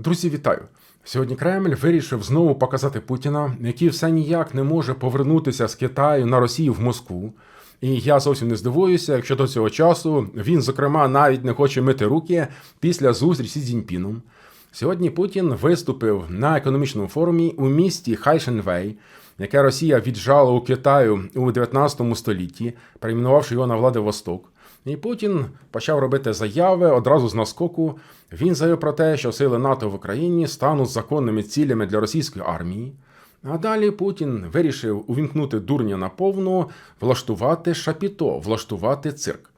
Друзі, вітаю! Сьогодні Кремль вирішив знову показати Путіна, який все ніяк не може повернутися з Китаю на Росію в Москву. І я зовсім не здивуюся, якщо до цього часу він, зокрема, навіть не хоче мити руки після зустрічі з Цзіньпіном. Сьогодні Путін виступив на економічному форумі у місті Хайшенвей, яке Росія віджала у Китаю у 19 столітті, перейменувавши його на Владивосток. І Путін почав робити заяви одразу з наскоку. Він заявив про те, що сили НАТО в Україні стануть законними цілями для російської армії. А далі Путін вирішив увімкнути дурня на повну, влаштувати шапіто, влаштувати цирк.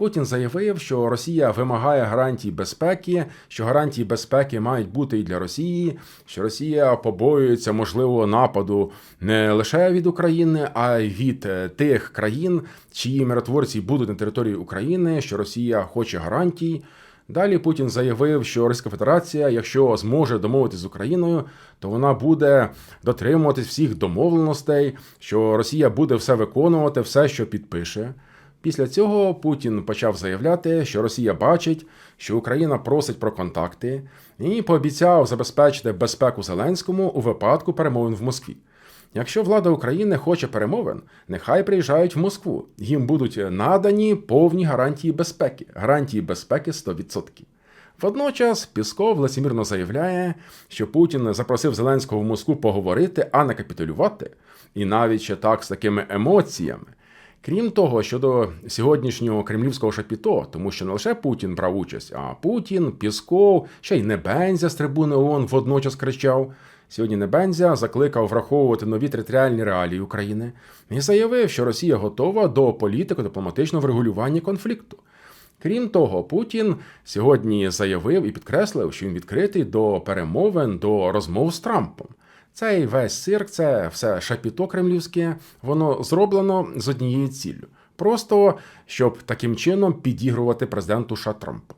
Путін заявив, що Росія вимагає гарантій безпеки, що гарантії безпеки мають бути і для Росії, що Росія побоюється можливого нападу не лише від України, а й від е, тих країн, чиї миротворці будуть на території України, що Росія хоче гарантій. Далі Путін заявив, що Російська Федерація, якщо зможе домовитися з Україною, то вона буде дотримуватись всіх домовленостей, що Росія буде все виконувати, все, що підпише. Після цього Путін почав заявляти, що Росія бачить, що Україна просить про контакти, і пообіцяв забезпечити безпеку Зеленському у випадку перемовин в Москві. Якщо влада України хоче перемовин, нехай приїжджають в Москву. Їм будуть надані повні гарантії безпеки, гарантії безпеки 100%. Водночас Пісков лицемірно заявляє, що Путін запросив Зеленського в Москву поговорити, а не капітулювати, і навіть ще так з такими емоціями. Крім того, щодо сьогоднішнього кремлівського шапіто, тому що не лише Путін брав участь, а Путін, Пісков, ще й Небензя з трибуни ООН водночас кричав. Сьогодні Небензя закликав враховувати нові територіальні реалії України і заявив, що Росія готова до політико-дипломатичного врегулювання конфлікту. Крім того, Путін сьогодні заявив і підкреслив, що він відкритий до перемовин, до розмов з Трампом. Цей весь цирк, це все шапіто кремлівське, воно зроблено з однією ціллю. Просто щоб таким чином підігрувати президенту Ша Трампа.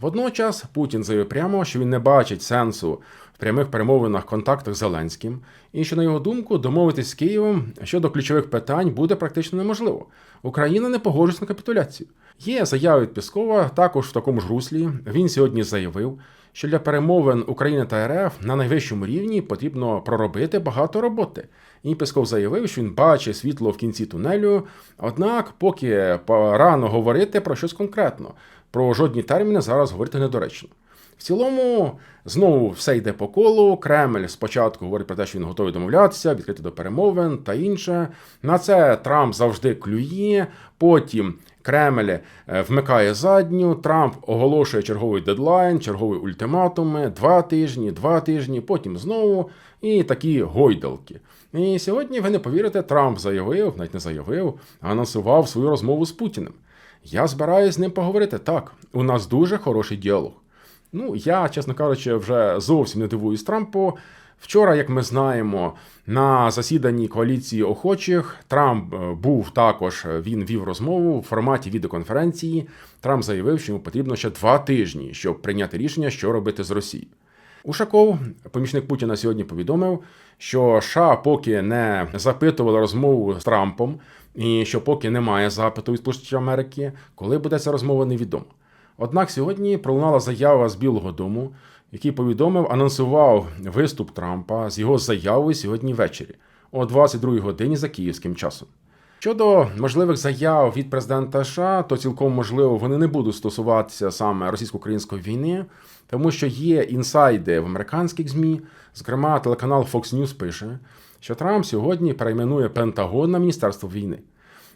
Водночас Путін заявив прямо, що він не бачить сенсу в прямих перемовинах контактах з Зеленським, і що, на його думку, домовитись з Києвом щодо ключових питань буде практично неможливо. Україна не погоджується на капітуляцію. Є заяви від Піскова також в такому ж руслі. Він сьогодні заявив, що для перемовин України та РФ на найвищому рівні потрібно проробити багато роботи. І Песков заявив, що він бачить світло в кінці тунелю. Однак, поки рано говорити про щось конкретно, про жодні терміни зараз говорити недоречно. В цілому, знову все йде по колу. Кремль спочатку говорить про те, що він готовий домовлятися, відкрити до перемовин та інше. На це Трамп завжди клює. Потім Кремль е, вмикає задню. Трамп оголошує черговий дедлайн, чергові ультиматуми, два тижні, два тижні, потім знову і такі гойдалки. І сьогодні ви не повірите, Трамп заявив, навіть не заявив, анонсував свою розмову з Путіним. Я збираюсь з ним поговорити. Так, у нас дуже хороший діалог. Ну, я, чесно кажучи, вже зовсім не дивуюсь Трампу. Вчора, як ми знаємо, на засіданні коаліції охочих Трамп е, був також. Він вів розмову в форматі відеоконференції. Трамп заявив, що йому потрібно ще два тижні, щоб прийняти рішення, що робити з Росією. Ушаков, помічник Путіна, сьогодні повідомив, що США поки не запитували розмову з Трампом, і що поки немає запиту від Сполучених Америки, коли буде ця розмова, невідомо. Однак сьогодні пролунала заява з Білого Дому, який повідомив, анонсував виступ Трампа з його заявою сьогодні ввечері о 22 годині за київським часом. Щодо можливих заяв від президента США, то цілком можливо вони не будуть стосуватися саме російсько-української війни, тому що є інсайди в американських змі. Зокрема, телеканал Fox News пише, що Трамп сьогодні перейменує Пентагон на Міністерство війни.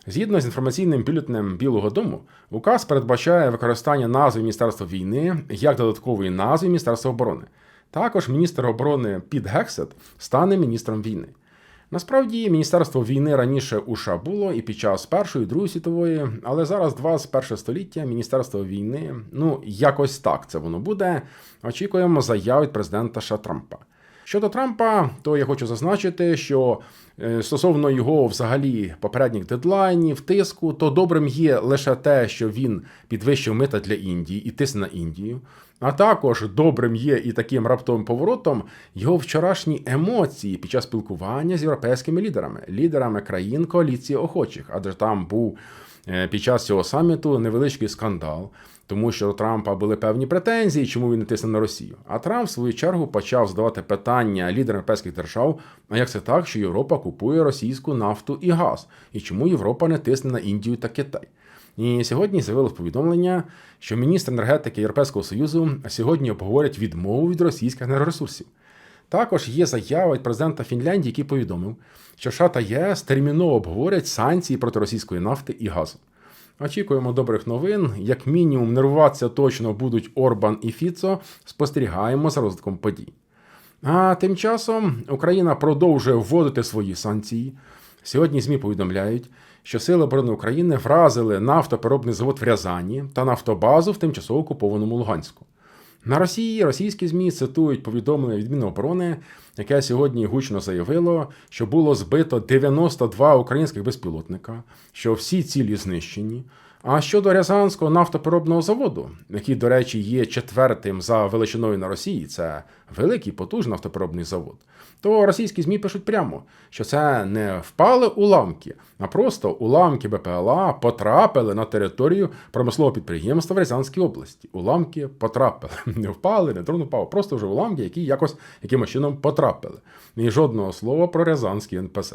Згідно з інформаційним бюлетнем Білого Дому, указ передбачає використання назви Міністерства війни як додаткової назви Міністерства оборони. Також міністр оборони Піт Гексет стане міністром війни. Насправді, Міністерство війни раніше у США було і під час Першої і Другої світової, але зараз 21 століття Міністерство війни, ну якось так це воно буде. Очікуємо заяв від президента США Трампа. Щодо Трампа, то я хочу зазначити, що е, стосовно його взагалі попередніх дедлайнів, тиску, то добрим є лише те, що він підвищив мита для Індії і тисне на Індію. А також добрим є і таким раптовим поворотом його вчорашні емоції під час спілкування з європейськими лідерами, лідерами країн коаліції охочих, адже там був е, під час цього саміту невеличкий скандал, тому що у Трампа були певні претензії, чому він не тисне на Росію. А Трамп, в свою чергу, почав задавати питання лідерам європейських держав: а як це так, що Європа купує російську нафту і газ, і чому Європа не тисне на Індію та Китай? І сьогодні з'явилось повідомлення, що міністр енергетики Європейського Союзу сьогодні обговорять відмову від російських енергоресурсів. Також є заява від президента Фінляндії, який повідомив, що США та ЄС терміново обговорять санкції проти російської нафти і газу. Очікуємо добрих новин. Як мінімум, нервуватися точно будуть Орбан і Фіцо. Спостерігаємо за розвитком подій. А тим часом Україна продовжує вводити свої санкції. Сьогодні ЗМІ повідомляють, що Сили оборони України вразили нафтопереробний завод в Рязані та нафтобазу в тимчасово окупованому Луганську. На Росії російські ЗМІ цитують повідомлення від Міноборони, яке сьогодні гучно заявило, що було збито 92 українських безпілотника, що всі цілі знищені. А щодо Рязанського нафтопереробного заводу, який, до речі, є четвертим за величиною на Росії, це великий потужний нафтопереробний завод, то російські ЗМІ пишуть прямо, що це не впали уламки, а просто уламки БПЛА потрапили на територію промислового підприємства в Рязанській області. Уламки потрапили. Не впали, не дрон упав, просто вже уламки, які якось якимось чином потрапили. І жодного слова про Рязанський НПЗ.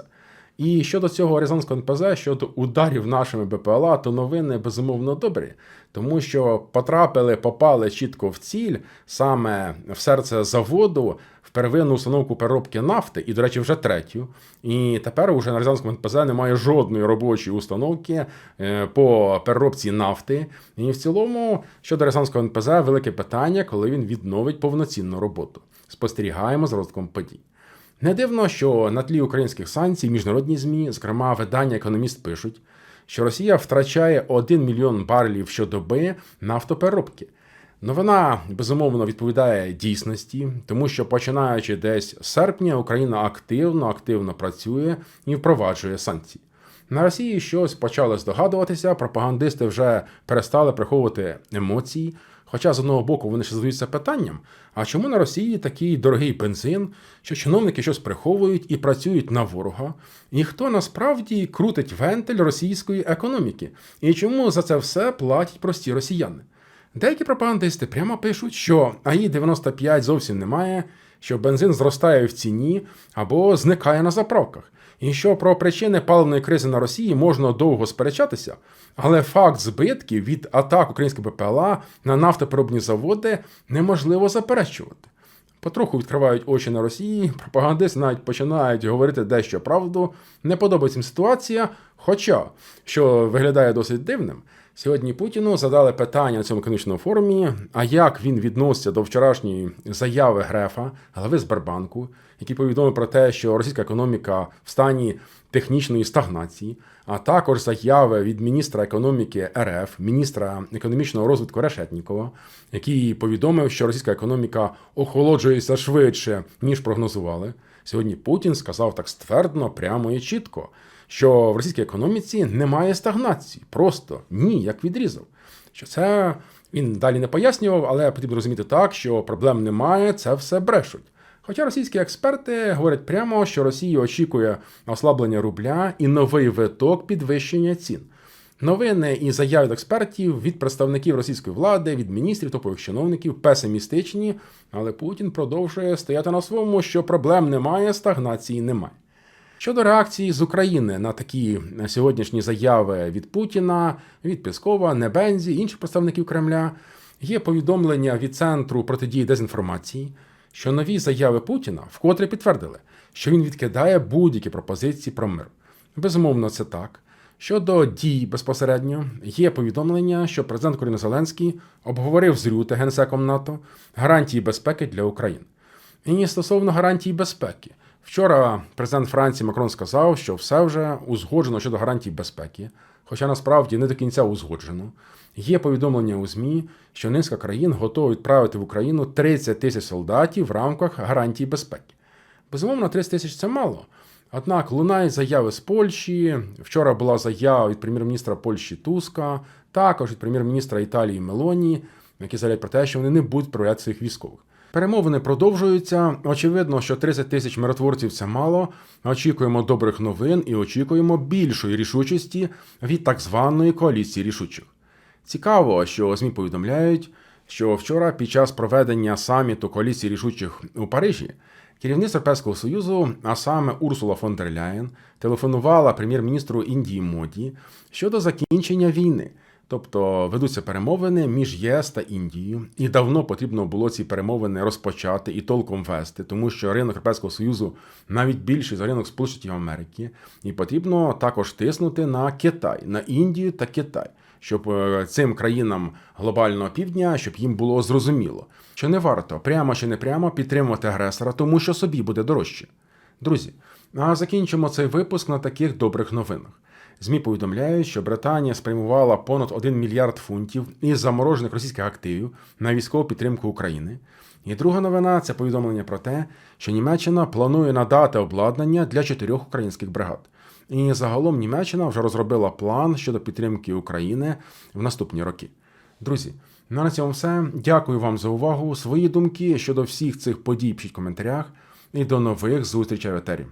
І щодо цього Рязанського НПЗ, щодо ударів нашими БПЛА, то новини безумовно добрі, тому що потрапили, попали чітко в ціль саме в серце заводу, в первинну установку переробки нафти, і, до речі, вже третю. І тепер уже на Рязанському НПЗ немає жодної робочої установки е, по переробці нафти. І в цілому, щодо Рязанського НПЗ, велике питання, коли він відновить повноцінну роботу. Спостерігаємо з розвитком подій. Не дивно, що на тлі українських санкцій міжнародні ЗМІ, зокрема видання Економіст, пишуть, що Росія втрачає 1 мільйон барелів щодоби нафтопереробки. Новина безумовно відповідає дійсності, тому що починаючи десь з серпня, Україна активно активно працює і впроваджує санкції. На Росії щось почали здогадуватися, пропагандисти вже перестали приховувати емоції. Хоча з одного боку вони ще задаються питанням: а чому на Росії такий дорогий бензин, що чиновники щось приховують і працюють на ворога? І хто насправді крутить вентиль російської економіки? І чому за це все платять прості росіяни? Деякі пропагандисти прямо пишуть, що АІ 95 зовсім немає, що бензин зростає в ціні або зникає на заправках. І що про причини паливної кризи на Росії можна довго сперечатися, але факт збитків від атак українських БПЛА на нафтопереробні заводи неможливо заперечувати. Потроху відкривають очі на Росії, пропагандисти навіть починають говорити дещо правду. Не подобається їм ситуація. Хоча, що виглядає досить дивним, сьогодні Путіну задали питання на цьому економічному форумі: а як він відноситься до вчорашньої заяви Грефа, глави Сбербанку, який повідомив про те, що російська економіка в стані технічної стагнації, а також заяви від міністра економіки РФ, міністра економічного розвитку Решетнікова, який повідомив, що російська економіка охолоджується швидше, ніж прогнозували. Сьогодні Путін сказав так ствердно, прямо і чітко, що в російській економіці немає стагнації. Просто ні, як відрізав. Що це він далі не пояснював, але потрібно розуміти так, що проблем немає, це все брешуть. Хоча російські експерти говорять прямо, що Росія очікує ослаблення рубля і новий виток підвищення цін. Новини і заяви експертів від представників російської влади, від міністрів топових чиновників песимістичні, але Путін продовжує стояти на своєму, що проблем немає, стагнації немає. Щодо реакції з України на такі сьогоднішні заяви від Путіна, від Піскова, Небензі, інших представників Кремля, є повідомлення від Центру протидії дезінформації, що нові заяви Путіна вкотре підтвердили, що він відкидає будь-які пропозиції про мир. Безумовно, це так. Щодо дій безпосередньо, є повідомлення, що президент України Зеленський обговорив з Рюте, генсеком НАТО, гарантії безпеки для України. І стосовно гарантій безпеки. Вчора президент Франції Макрон сказав, що все вже узгоджено щодо гарантій безпеки, хоча насправді не до кінця узгоджено. Є повідомлення у ЗМІ, що низка країн готова відправити в Україну 30 тисяч солдатів в рамках гарантій безпеки. Безумовно, 30 тисяч це мало. Однак лунають заяви з Польщі. Вчора була заява від прем'єр-міністра Польщі Туска, також від прем'єр-міністра Італії Мелоні, які заявляють про те, що вони не будуть проявляти своїх військових. Перемовини продовжуються. Очевидно, що 30 тисяч миротворців це мало. Очікуємо добрих новин і очікуємо більшої рішучості від так званої коаліції рішучих. Цікаво, що ЗМІ повідомляють, що вчора під час проведення саміту коаліції рішучих у Парижі керівництво Європейського Союзу, а саме Урсула фон дер Ляєн, телефонувала прем'єр-міністру Індії Моді щодо закінчення війни. Тобто ведуться перемовини між ЄС та Індією, і давно потрібно було ці перемовини розпочати і толком вести, тому що ринок Європейського Союзу навіть більший за ринок Сполучених Америки, і потрібно також тиснути на Китай, на Індію та Китай, щоб е, цим країнам глобального півдня, щоб їм було зрозуміло, що не варто прямо чи не прямо підтримувати агресора, тому що собі буде дорожче. Друзі, а закінчимо цей випуск на таких добрих новинах. ЗМІ повідомляють, що Британія спрямувала понад 1 мільярд фунтів із заморожених російських активів на військову підтримку України. І друга новина це повідомлення про те, що Німеччина планує надати обладнання для чотирьох українських бригад. І загалом Німеччина вже розробила план щодо підтримки України в наступні роки. Друзі, ну на цьому все. Дякую вам за увагу. Свої думки щодо всіх цих подій пишіть в коментарях. І до нових зустрічей в етері.